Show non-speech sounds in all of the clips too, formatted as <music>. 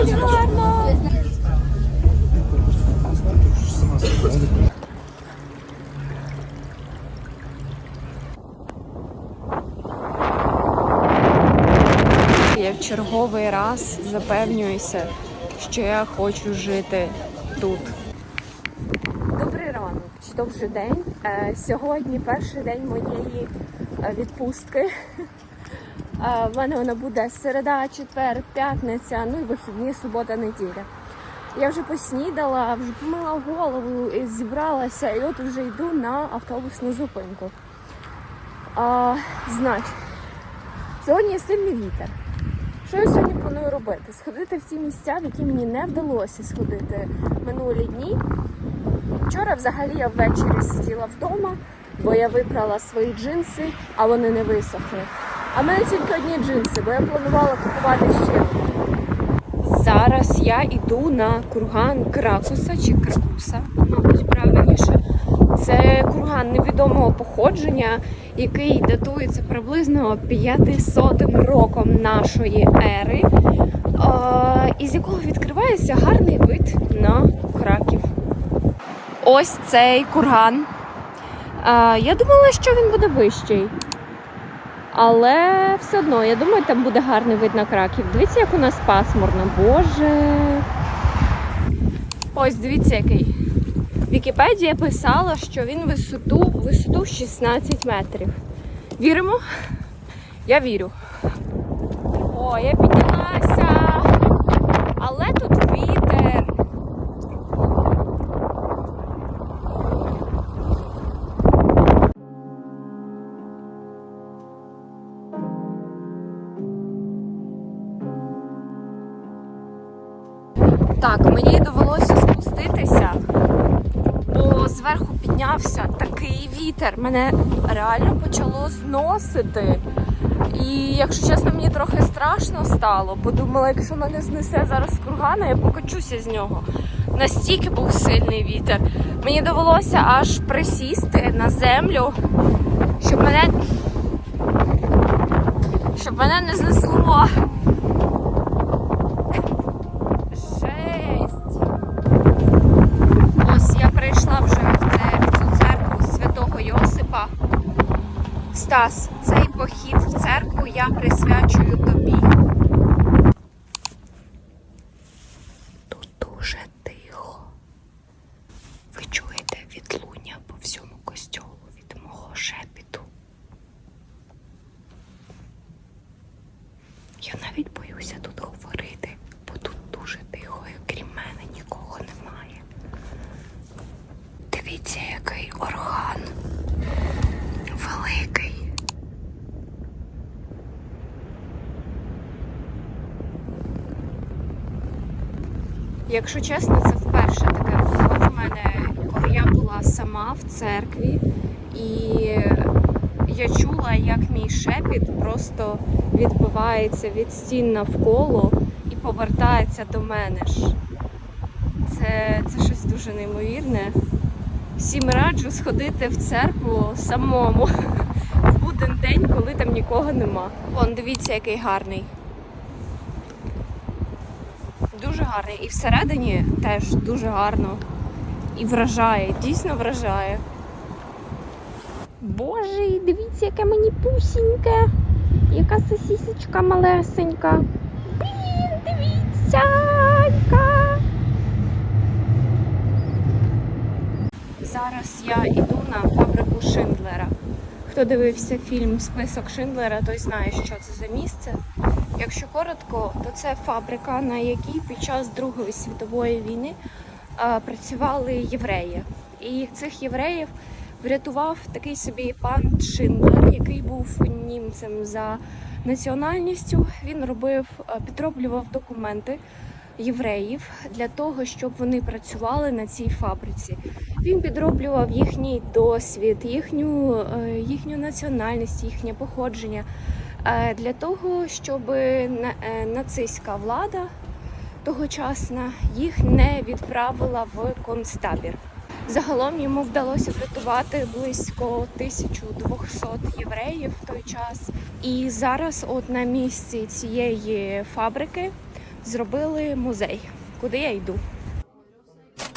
Дуже гарно. Я в черговий раз запевнююся, що я хочу жити тут. Добрий ранок, чи то вже день. Е, Сьогодні перший день моєї е, відпустки. В мене вона буде середа, четвер, п'ятниця, ну і вихідні, субота, неділя. Я вже поснідала, вже помила голову, і зібралася, і от вже йду на автобусну зупинку. А, значить, сьогодні сильний вітер. Що я сьогодні планую робити? Сходити в ті місця, в які мені не вдалося сходити минулі дні. Вчора взагалі я ввечері сиділа вдома, бо я випрала свої джинси, а вони не висохли. А в мене тільки одні джинси, бо я планувала купувати ще. Зараз я йду на курган Кракуса чи Кракуса, мабуть, правильніше. Це курган невідомого походження, який датується приблизно 500 роком нашої ери, із якого відкривається гарний вид на Краків. Ось цей курган. Я думала, що він буде вищий. Але все одно, я думаю, там буде гарний вид на Краків. Дивіться, як у нас пасмурно. Боже. Ось дивіться, який. Вікіпедія писала, що він висоту, висоту 16 метрів. Віримо? Я вірю. О, я піднялася. Вітер. Мене реально почало зносити. І якщо чесно, мені трохи страшно стало. Подумала, якщо мене знесе зараз з кургана, я покачуся з нього. Настільки був сильний вітер. Мені довелося аж присісти на землю, щоб мене, щоб мене не знесло. Стас, цей похід в церкву я присвячую тобі. Тут дуже тихо. Ви чуєте відлуння по всьому костьолу від мого шепіту. Я навіть боюся тут говорити, бо тут дуже тихо, і крім мене нікого немає. Дивіться, який орган великий. Якщо чесно, це вперше таке було в мене, коли я була сама в церкві, і я чула, як мій шепіт просто відбивається від стін навколо і повертається до мене ж. Це, це щось дуже неймовірне. Всім раджу сходити в церкву самому в буден день, коли там нікого нема. Вон, дивіться, який гарний. Дуже гарний. І всередині теж дуже гарно. І вражає, дійсно вражає. Боже, дивіться, яке мені пусіньке. Яка сосісечка малесенька. Блін, дивіться, яка. Зараз я йду на фабрику Шиндлера. Хто дивився фільм Список Шиндлера, той знає, що це за місце. Якщо коротко, то це фабрика, на якій під час Другої світової війни працювали євреї. І цих євреїв врятував такий собі пан Шиндлер, який був німцем за національністю. Він робив, підроблював документи євреїв для того, щоб вони працювали на цій фабриці. Він підроблював їхній досвід, їхню, е, їхню національність, їхнє походження е, для того, щоб е, нацистська влада тогочасна їх не відправила в концтабір. Загалом йому вдалося врятувати близько 1200 євреїв в той час. І зараз, от на місці цієї фабрики, зробили музей, куди я йду.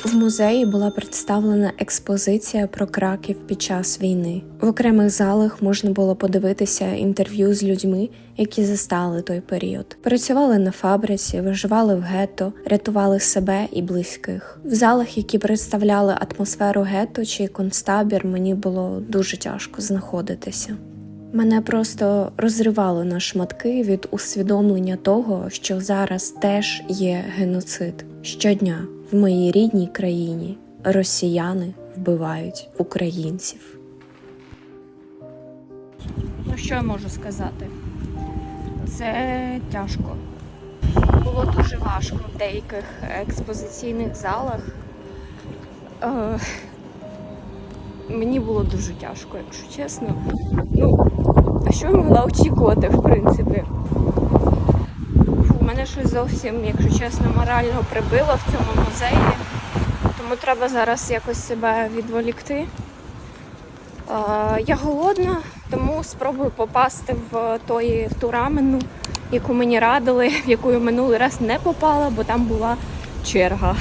В музеї була представлена експозиція про Краків під час війни. В окремих залах можна було подивитися інтерв'ю з людьми, які застали той період. Працювали на фабриці, виживали в гетто, рятували себе і близьких. В залах, які представляли атмосферу гетто чи концтабір, мені було дуже тяжко знаходитися. Мене просто розривало на шматки від усвідомлення того, що зараз теж є геноцид. Щодня в моїй рідній країні росіяни вбивають українців. Ну що я можу сказати? Це тяжко. Було дуже важко в деяких експозиційних залах. Е, мені було дуже тяжко, якщо чесно. Ну, а що я могла очікувати, в принципі? Мене щось зовсім, якщо чесно, морально прибило в цьому музеї. Тому треба зараз якось себе відволікти. Я голодна, тому спробую попасти в, тої, в ту рамену, яку мені радили, в яку я минулий раз не попала, бо там була черга.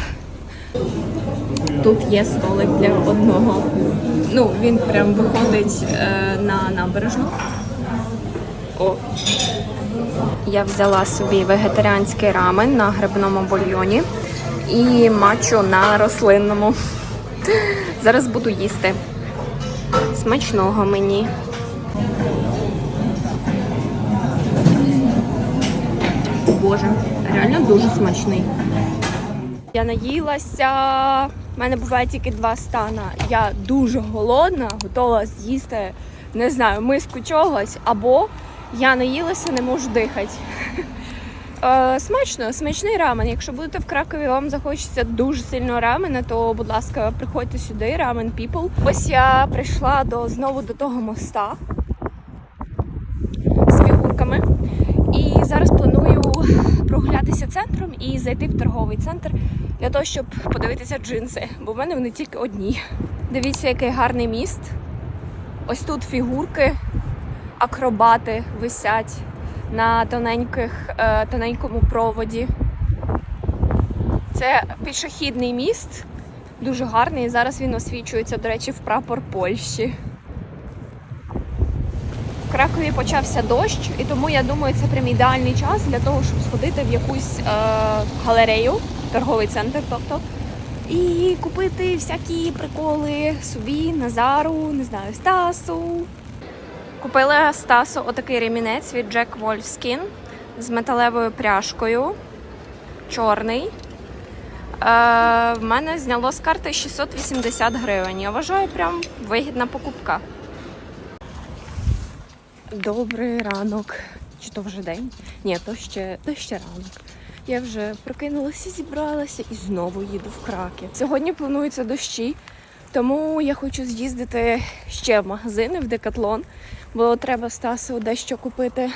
Тут є столик для одного. Ну, він прям виходить е, на набережну. О. Я взяла собі вегетаріанський рамен на грибному бульйоні і мачу на рослинному. Зараз буду їсти. Смачного мені. Боже, реально дуже смачний. Я наїлася. У мене буває тільки два стана. Я дуже голодна, готова з'їсти, не знаю, миску чогось, або я наїлася, не можу дихати. <laughs> Е, Смачно, смачний рамен. Якщо будете в Кракові, вам захочеться дуже сильно рамена, то будь ласка, приходьте сюди, рамен people. Ось я прийшла до знову до того моста з фігурками. І зараз планую прогулятися центром і зайти в торговий центр для того, щоб подивитися джинси, бо в мене вони тільки одні. Дивіться, який гарний міст. Ось тут фігурки, акробати висять на тоненьких, е, тоненькому проводі. Це пішохідний міст, дуже гарний. Зараз він освічується, до речі, в прапор Польщі. В Кракові почався дощ, і тому я думаю, це прям ідеальний час для того, щоб сходити в якусь е, галерею, торговий центр, тобто, і купити всякі приколи собі, Назару, не знаю, Стасу. Купила Стасу отакий ремінець від Jack Wolfskin з металевою пряжкою. Чорний. Е, в мене зняло з карти 680 гривень. Я вважаю, прям вигідна покупка. Добрий ранок. Чи то вже день? Ні, то ще, то ще ранок. Я вже прокинулася, зібралася і знову їду в Краків. Сьогодні плануються дощі, тому я хочу з'їздити ще в магазини, в Декатлон, бо треба Стасу дещо купити.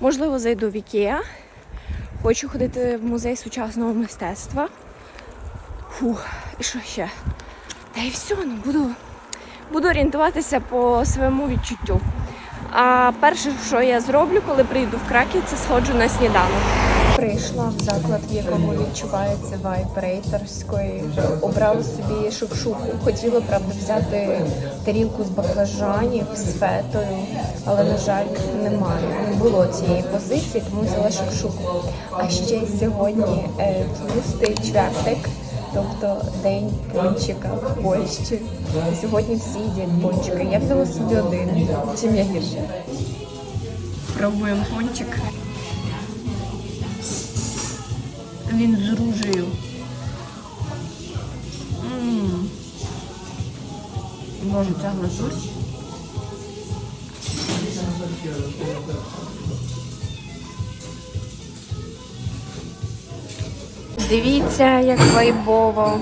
Можливо, зайду в Ікеа. Хочу ходити в музей сучасного мистецтва. Фух, і що ще? Та й все, ну буду, буду орієнтуватися по своєму відчуттю. А перше, що я зроблю, коли прийду в Краків, це сходжу на сніданок. Прийшла в заклад, в якому відчувається вайб рейтерської. Обрала собі шукшуку. Хотіла, правда, взяти тарілку з баклажанів з фетою, але, на жаль, немає. Не було цієї позиції, тому взяла шукшуку. А ще сьогодні е, тлустий чвертик. Тобто день пончика в Польщі. Сьогодні всі їдять пончики. Я взяла собі один. Чим я гірше? Пробуємо пончик. Він з ружею. М. Боже, ця глазурь. Дивіться, як вайбово.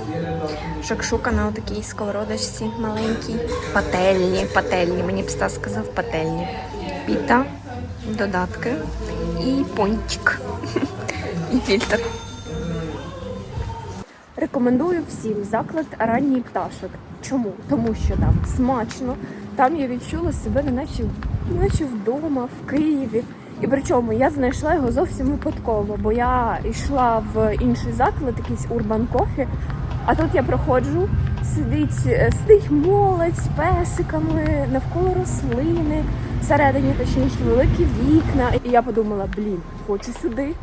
Шакшука на такій сковородочці маленькій. Пательні, пательні. Мені б Стас сказав пательні. Піта, додатки і пончик. <laughs> І фільтр. Рекомендую всім заклад ранній пташок. Чому? Тому що там смачно. Там я відчула себе неначе, неначе вдома, в Києві. І причому я знайшла його зовсім випадково, бо я йшла в інший заклад, якийсь Urban Coffee, а тут я проходжу, сидить, е, сидить молодь з песиками, навколо рослини, всередині точніше великі вікна. І я подумала, блін, хочу сюди.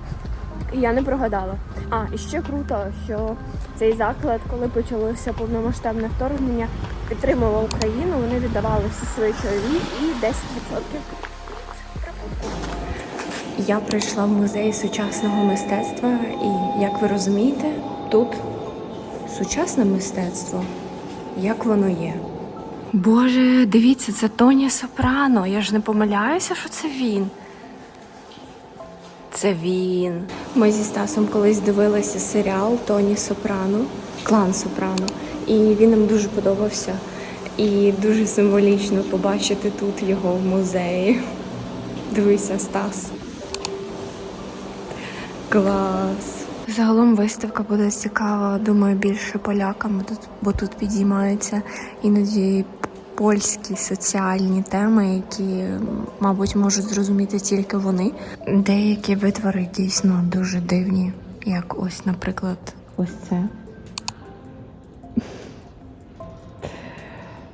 І я не прогадала. А, і ще круто, що цей заклад, коли почалося повномасштабне вторгнення, підтримував Україну. Вони віддавали всі свої чайові і 10% прибутку. Я прийшла в музей сучасного мистецтва, і як ви розумієте, тут сучасне мистецтво, як воно є. Боже, дивіться, це Тоні Сопрано. Я ж не помиляюся, що це він. Це він. Ми зі Стасом колись дивилися серіал Тоні Сопрано, клан Сопрано, і він нам дуже подобався. І дуже символічно побачити тут його в музеї. Дивися, Стас. Клас. Загалом виставка буде цікава, думаю, більше полякам, бо тут, підіймаються іноді польські соціальні теми, які, мабуть, можуть зрозуміти тільки вони. Деякі витвори дійсно дуже дивні, як ось, наприклад, ось це.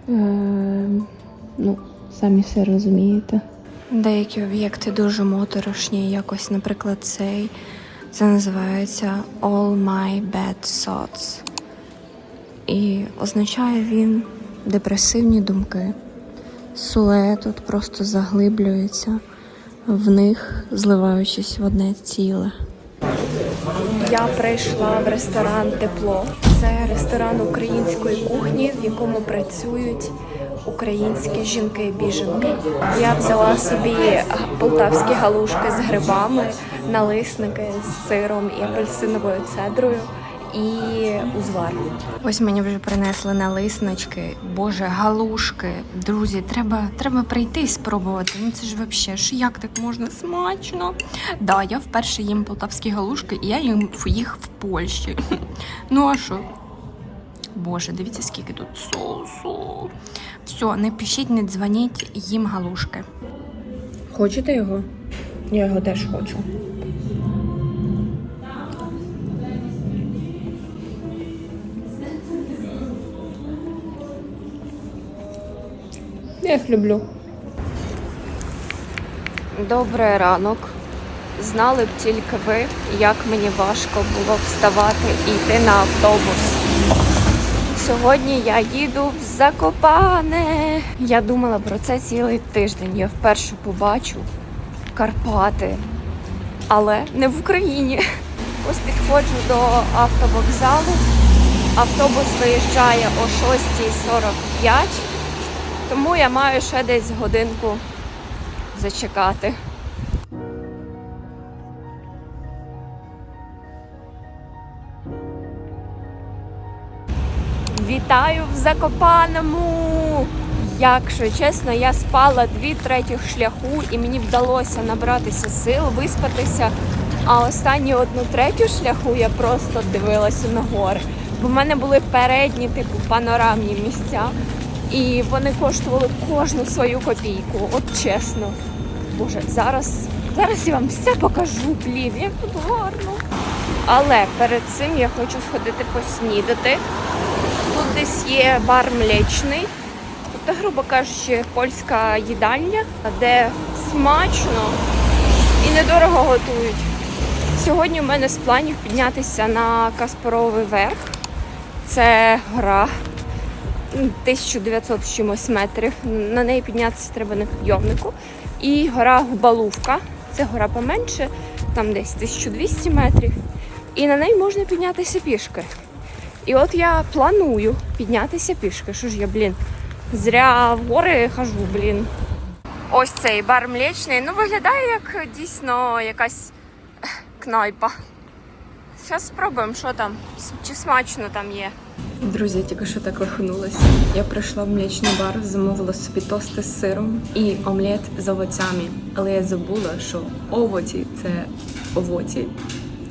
Ем, ну, самі все розумієте. Деякі об'єкти дуже моторошні, якось, наприклад, цей. Це називається All My Bad Thoughts. І означає він депресивні думки. Силует тут просто заглиблюється в них, зливаючись в одне ціле. Я прийшла в ресторан Тепло. Це ресторан української кухні, в якому працюють українські жінки-біженки. Я взяла собі полтавські галушки з грибами, налисники з сиром і апельсиновою цедрою і узвар. Ось мені вже принесли налиснички, боже, галушки. Друзі, треба, треба прийти і спробувати. Ну це ж взагалі, ж як так можна смачно? Да, я вперше їм полтавські галушки, і я їм їх в Польщі. <laughs> Ну а що? Боже, дивіться, скільки тут соусу. Все, не пишіть, не дзвоніть, їм галушки. Хочете його? Я його теж хочу. Я їх люблю. Добрий ранок. Знали б тільки ви, як мені важко було вставати і йти на автобус. Сьогодні я їду в Закопане. Я думала про це цілий тиждень. Я вперше побачу Карпати, але не в Україні. Ось підходжу до автовокзалу. Автобус виїжджає о 6.45, тому я маю ще десь годинку зачекати. Вітаю в Закопаному! Якщо чесно, я спала дві третіх шляху і мені вдалося набратися сил, виспатися. А останню одну третю шляху я просто дивилася на гори. Бо в мене були передні, типу, панорамні місця, і вони коштували кожну свою копійку. От чесно. Боже, зараз, зараз я вам все покажу, блін, як тут гарно. Але перед цим я хочу сходити поснідати. Тут десь є бар млечний. Тобто, грубо кажучи, польська їдальня, де смачно і недорого готують. Сьогодні у мене з планів піднятися на Каспаровий верх. Це гора м, 1900 з чимось метрів. На неї піднятися треба на підйомнику. І гора Губалувка. Це гора поменше, там десь 1200 метрів. І на неї можна піднятися пішки. І от я планую піднятися пішки. Що ж я, блін, зря в гори хожу, блін. Ось цей бар млечний. Ну, виглядає як дійсно якась кнайпа. Зараз спробуємо, що там, чи смачно там є. Друзі, я тільки що так лихнулася. Я прийшла в млячний бар, замовила собі тости з сиром і омлет з овоцями. Але я забула, що овоці це овоці,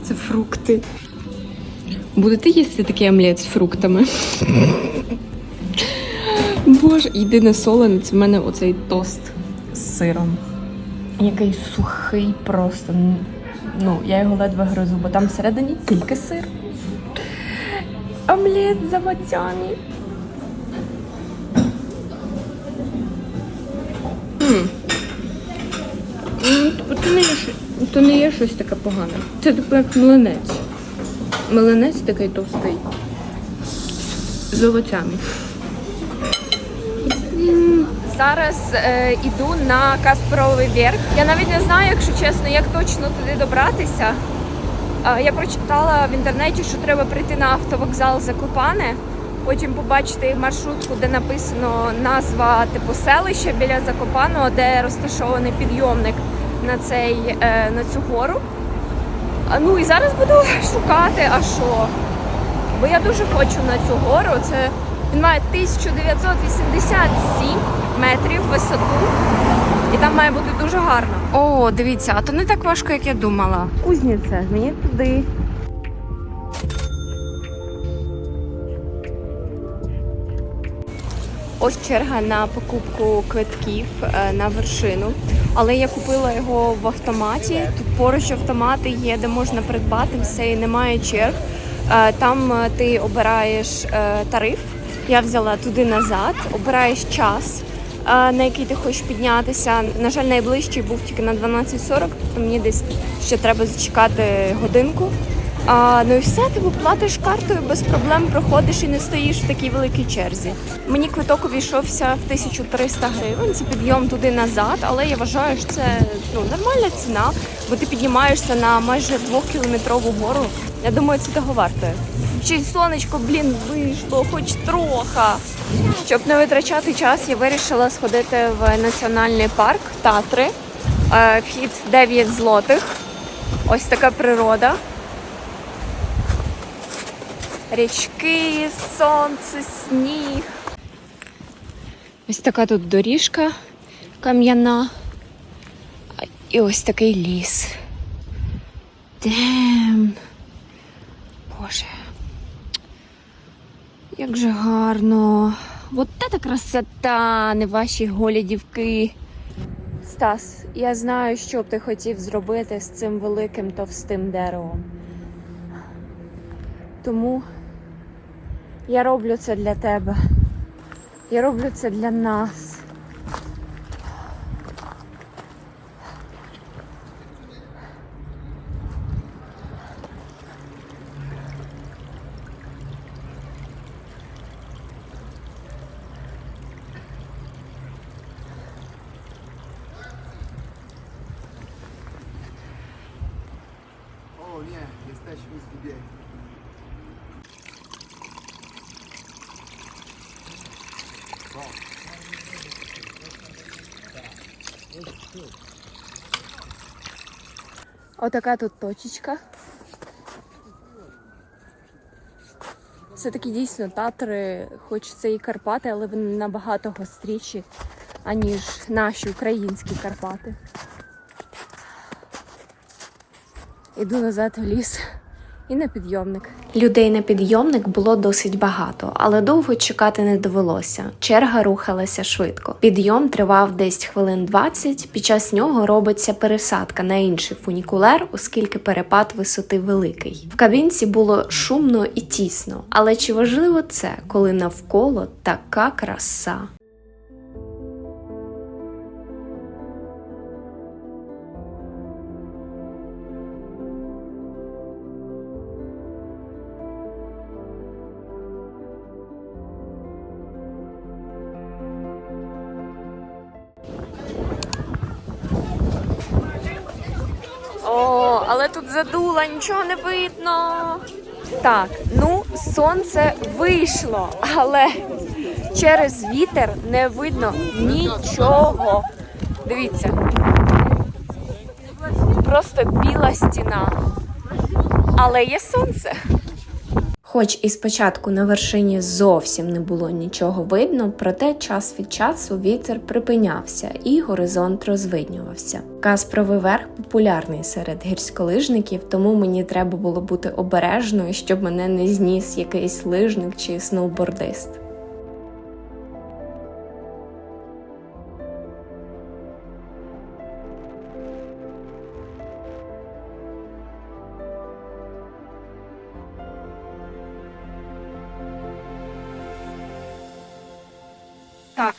це фрукти. Будете їсти такий омлет з фруктами? Боже, єдине солене це в мене оцей тост з сиром. який сухий просто. Ну, я його ледве гризу, бо там всередині тільки сир. Омлет з овочами. То не, є, щось- не є щось таке погане. Це типу як млинець. Млинець такий товстий. З овочами. Зараз е, іду на Касперовий верх. Я навіть не знаю, якщо чесно, як точно туди добратися. Я прочитала в інтернеті, що треба прийти на автовокзал Закопане, потім побачити маршрутку, де написано назва типу селища біля Закопаного, де розташований підйомник на, цей, е, на цю гору. Ну і зараз буду <laughs> шукати, а що? Бо я дуже хочу на цю гору. Це він має 1987 метрів висоту. І там має бути дуже гарно. О, дивіться, а то не так важко, як я думала. Кузниця, мені туди. Ось черга на покупку квитків е, на вершину. Але я купила його в автоматі. Тут поруч автомати є, де можна придбати все і немає черг. Е, Там е, ти обираєш тариф. Я взяла туди назад, обираєш час, на який ти хочеш піднятися. На жаль, найближчий був тільки на 12.40, тобто мені десь ще треба зачекати годинку. А, ну і все, ти платиш картою, без проблем проходиш і не стоїш в такій великій черзі. Мені квиток увійшовся в 1300 гривень. Це підйом туди назад, але я вважаю, що це ну, нормальна ціна, бо ти піднімаєшся на майже двохкілометрову гору. Я думаю, це того вартує. Ще й сонечко, блін, вийшло, хоч трохи. Щоб не витрачати час, я вирішила сходити в національний парк Татри. Е, Вхід 9 злотих. Ось така природа. Річки, сонце, сніг. Ось така тут доріжка кам'яна. І ось такий ліс. Дем. Боже. Як же гарно. Вот это красота, не ваші голі дівки. Стас, я знаю, що б ти хотів зробити з цим великим товстим деревом. Тому я роблю це для тебе. Я роблю це для нас. Отака тут точечка. Все таки дійсно татри, хоч і Карпати, але вони набагато гостріші, аніж наші українські Карпати. Іду назад в ліс і на підйомник. Людей на підйомник було досить багато, але довго чекати не довелося. Черга рухалася швидко. Підйом тривав десь хвилин 20, Під час нього робиться пересадка на інший фунікулер, оскільки перепад висоти великий. В кабінці було шумно і тісно. Але чи важливо це, коли навколо така краса? Тут нічого не видно. Так, ну сонце вийшло, але через вітер не видно нічого. Дивіться. Просто біла стіна. Але є сонце. Хоч і спочатку на вершині зовсім не було нічого видно, проте час від часу вітер припинявся і горизонт розвиднювався. Каспровий верх популярний серед гірськолижників, тому мені треба було бути обережною, щоб мене не зніс якийсь лижник чи сноубордист.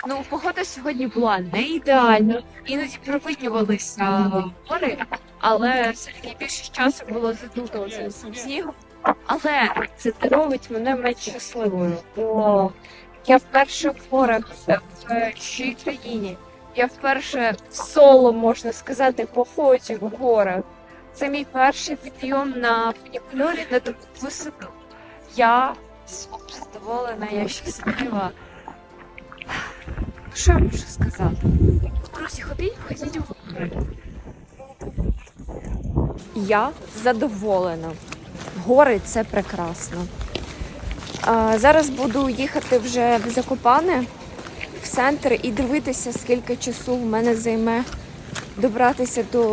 Ну погода сьогодні була не ідеальна. Іноді провиднювалися гори, але все-таки більше часу було задуто цим снігом. Але це робить мене менш щасливою. Бо я вперше в горах в чужій країні. Я вперше соло, можна сказати, походжу в горах. Це мій перший підйом на фунікульорі на таку висоту. Я задоволена, я щаслива. Що я можу сказати? Друзі, ходіть, ходіть у. Я задоволена. Гори це прекрасно. А, зараз буду їхати вже в Закопане, в центр і дивитися, скільки часу в мене займе добратися до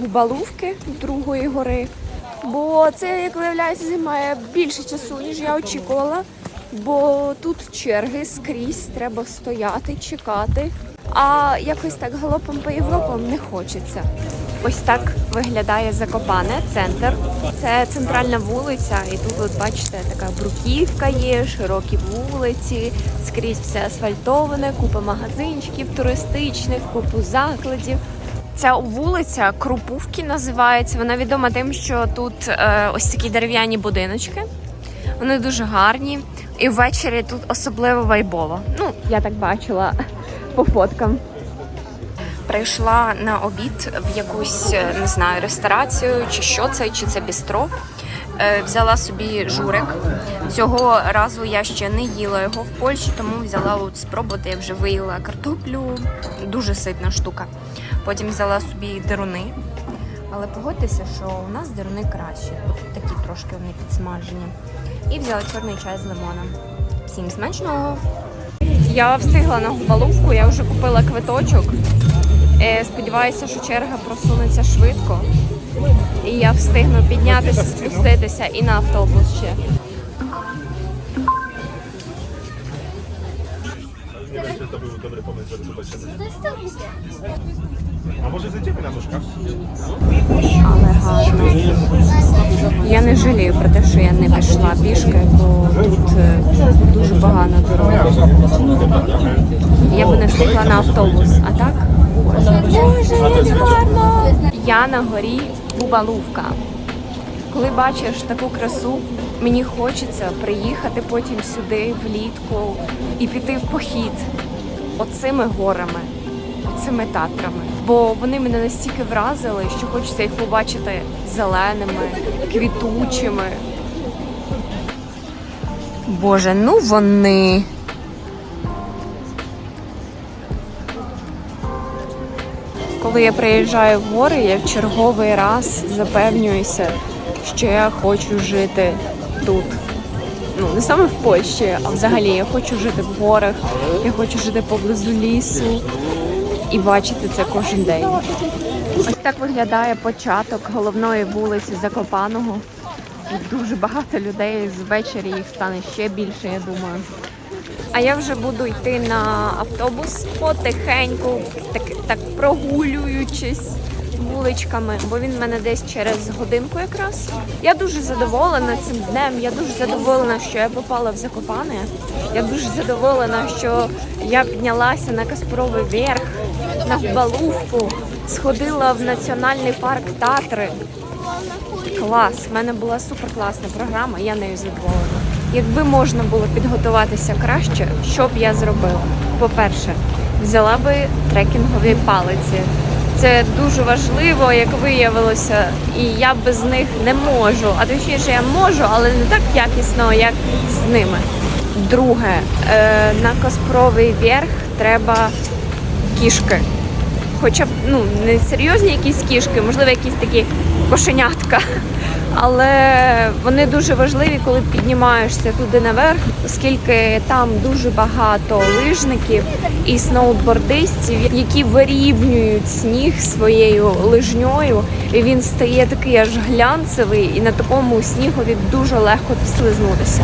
Губалувки, другої гори. Бо це, як виявляється, займає більше часу, ніж я очікувала. Бо тут черги скрізь треба стояти, чекати. А якось так галопом по Європам не хочеться. Ось так виглядає Закопане, центр. Це центральна вулиця, і тут, от бачите, така бруківка є, широкі вулиці, скрізь все асфальтоване, купа магазинчиків туристичних, купу закладів. Ця вулиця Крупувки називається. Вона відома тим, що тут е, ось такі дерев'яні будиночки. Вони дуже гарні. І ввечері тут особливо вайбово. Ну, я так бачила по фоткам. Прийшла на обід в якусь е, не знаю ресторацію, чи що це, чи це бістро. Е, Взяла собі журик. Цього разу я ще не їла його в Польщі, тому взяла от спробувати. Я вже виїла картоплю. Дуже ситна штука. Потім взяла собі деруни. Але погодьтеся, що у нас деруни кращі. От такі трошки вони підсмажені. І взяла чорний чай з лимоном. Всім смачного! Я встигла на губалувку, я вже купила квиточок. Е, Сподіваюся, що черга просунеться швидко. І я встигну піднятися, спуститися і на автобус ще. Nie A może zejdziemy na nóżkach? Але гарно. Я не жалію про те, що я не пішла пішки, бо тут е, дуже погана дорога. Я би не встигла на автобус, а так? Боже, як гарно! Я на горі Бубалувка. Коли бачиш таку красу, мені хочеться приїхати потім сюди влітку і піти в похід оцими горами, оцими татрами. Бо вони мене настільки вразили, що хочеться їх побачити зеленими, квітучими. Боже, ну вони. Коли я приїжджаю в гори, я в черговий раз запевнююся, що я хочу жити тут. Ну, не саме в Польщі, а взагалі я хочу жити в горах, я хочу жити поблизу лісу і бачити це кожен день. Ось так виглядає початок головної вулиці Закопаного. Дуже багато людей. Ввечері їх стане ще більше, я думаю. А я вже буду йти на автобус потихеньку, так, так прогулюючись вуличками, бо він в мене десь через годинку якраз. Я дуже задоволена цим днем. Я дуже задоволена, що я попала в Закопане. Я дуже задоволена, що я піднялася на Каспровий верх, на Балувку, сходила в національний парк Татри. Клас, в мене була супер класна програма, я нею задоволена. Якби можна було підготуватися краще, що б я зробила? По-перше, взяла би трекінгові палиці. Це дуже важливо, як виявилося, і я без них не можу. А точніше, я можу, але не так якісно, як з ними. Друге, е, на Каспровий верх треба кішки хоча б ну не серйозні якісь кішки, можливо, якісь такі кошенятка. Але вони дуже важливі, коли піднімаєшся туди наверх, оскільки там дуже багато лижників і сноубордистів, які вирівнюють сніг своєю лижньою, і він стає такий аж глянцевий, і на такому снігові дуже легко підслизнутися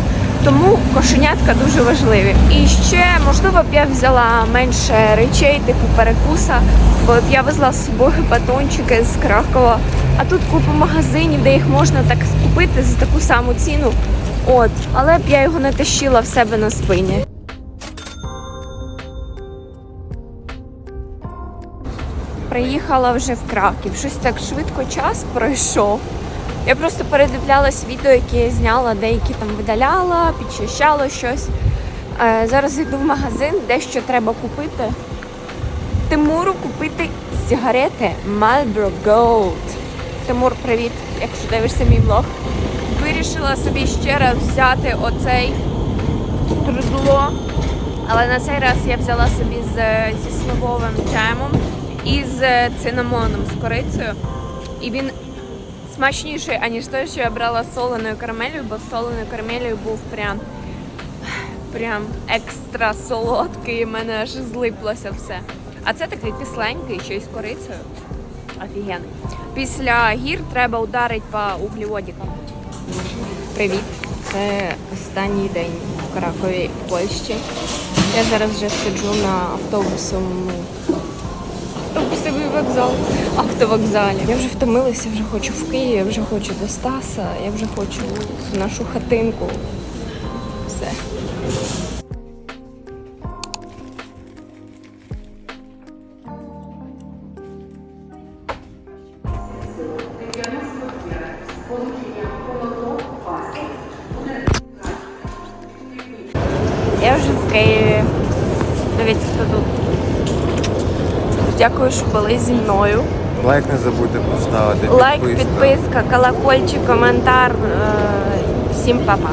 тому кошенятка дуже важливі. І ще, можливо, б я взяла менше речей, типу перекуса, бо от я везла з собою батончики з Кракова, а тут купа магазинів, де їх можна так купити за таку саму ціну. От, але б я його не тащила в себе на спині. Приїхала вже в Краків. Щось так швидко час пройшов. Я просто передивлялась відео, які я зняла, деякі там видаляла, підчищала щось. Е, зараз йду в магазин, дещо треба купити. Тимуру купити сигарети Marlboro Gold. Тимур, привіт, якщо дивишся мій влог. Вирішила собі ще раз взяти оцей трудло. Але на цей раз я взяла собі з, зі сливовим джемом і з цинамоном, з корицею. І він смачніший, аніж той, що я брала з соленою карамелью, бо з соленою карамелью був прям, прям екстра солодкий, і мене аж злиплося все. А це такий кисленький, ще й корицею. Офігенний. Після гір треба ударити по углеводикам. Привіт! Це останній день в Кракові в Польщі. Я зараз вже сиджу на автобусовому автобусовий вокзал, автовокзалі. Я вже втомилася, вже хочу в Київ, я вже хочу до Стаса, я вже хочу в нашу хатинку. Були зі мною. Лайк не забудьте поставити. Лайк, підписка, колокольчик, коментар. Е, Всім па-па.